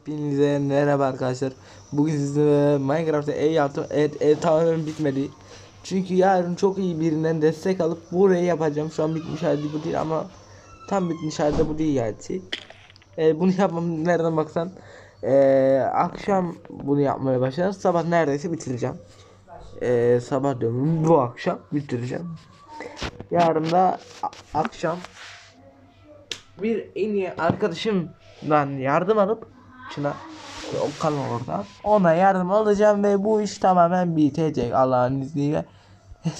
Hepinize merhaba arkadaşlar. Bugün size Minecraft'ta ev yaptım. Evet ev tamamen bitmedi. Çünkü yarın çok iyi birinden destek alıp burayı yapacağım. Şu an bitmiş halde bu değil ama tam bitmiş halde bu değil yani. Ee, bunu yapmam nereden baksan ee, akşam bunu yapmaya başlarım. Sabah neredeyse bitireceğim. Ee, sabah diyorum bu akşam bitireceğim. Yarın da akşam bir en iyi arkadaşımdan yardım alıp Çınar o kanal orada. Ona yardım alacağım ve bu iş tamamen bitecek Allah'ın izniyle.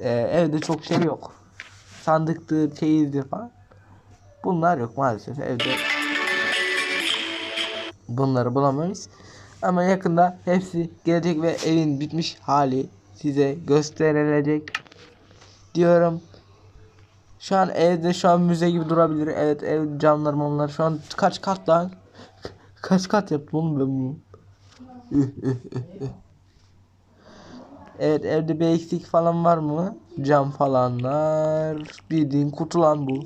Ee, evde çok şey yok. Sandıktır çeyizdir falan. Bunlar yok maalesef. Evde bunları bulamayız. Ama yakında hepsi gelecek ve evin bitmiş hali size gösterilecek diyorum. Şu an evde şu an müze gibi durabilir. Evet ev camlar onlar şu an kaç kat lan? Kaç kat yaptım oğlum ben bunu? evet evde bir eksik falan var mı? Cam falanlar. Bildiğin kutu lan bu.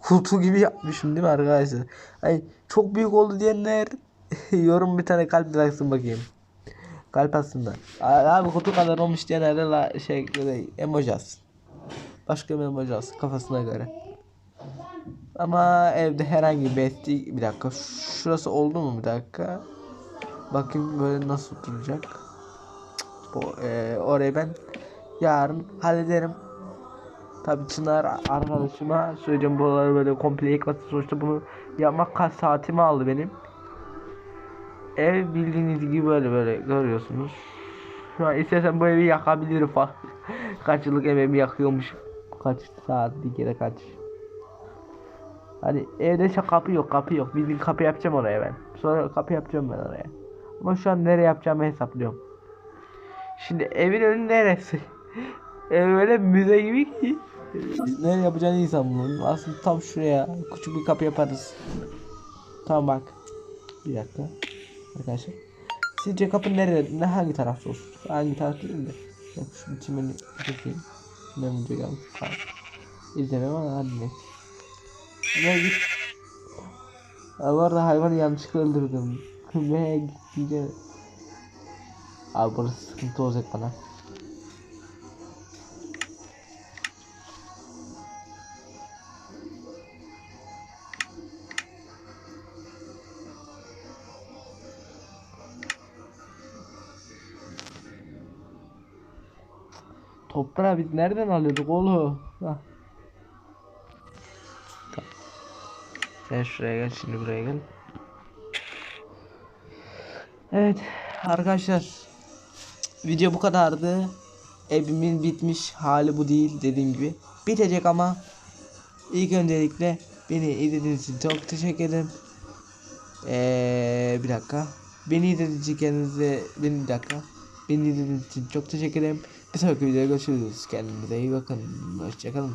Kutu gibi yapmışım değil mi arkadaşlar? Ay çok büyük oldu diyenler yorum bir tane kalp bıraksın bakayım. Kalp aslında. Abi kutu kadar olmuş diyenler de la şey emoji atsın. Başka bir yapacağız kafasına göre. Ama evde herhangi bir etki bir dakika şurası oldu mu bir dakika? Bakayım böyle nasıl duracak? Bu e, orayı ben yarın hallederim. Tabi Çınar arkadaşıma söyleyeceğim buraları böyle komple yıkması sonuçta bunu yapmak kaç saatimi aldı benim. Ev bildiğiniz gibi böyle böyle görüyorsunuz. Şu an istesem bu evi yakabilirim falan. Kaç yıllık evimi yakıyormuşum. Kaç saat bir kere kaç Hani evde şey kapı yok kapı yok. Bildiğin kapı yapacağım oraya ben. Sonra kapı yapacağım ben oraya. Ama şu an nereye yapacağımı hesaplıyorum. Şimdi evin önü neresi? Ev öyle müze gibi ki. Nereye yapacağını insan bunu aslında tam şuraya küçük bir kapı yaparız. Tamam bak. Bir dakika. Arkadaşlar. Sizce kapı nerede? Ne hangi tarafta olsun? Hangi tarafta değil de. Bak şu çimeni çekeyim. Ben önce geldim İzlemem ama hadi neyse ne git Abi orada hayvanı yanlışlıkla öldürdüm Ne git diyeceğim Abi burası sıkıntı olacak bana Toprağı biz nereden alıyorduk oğlum? Hah. Sen şuraya gel şimdi buraya gel. Evet arkadaşlar video bu kadardı. Evimin bitmiş hali bu değil dediğim gibi. Bitecek ama ilk öncelikle beni izlediğiniz için çok teşekkür ederim. Ee, bir dakika. Beni izlediğiniz için kendinize beni bir dakika. Beni izlediğiniz için çok teşekkür ederim. Bir sonraki videoda görüşürüz. Kendinize iyi bakın. Hoşçakalın.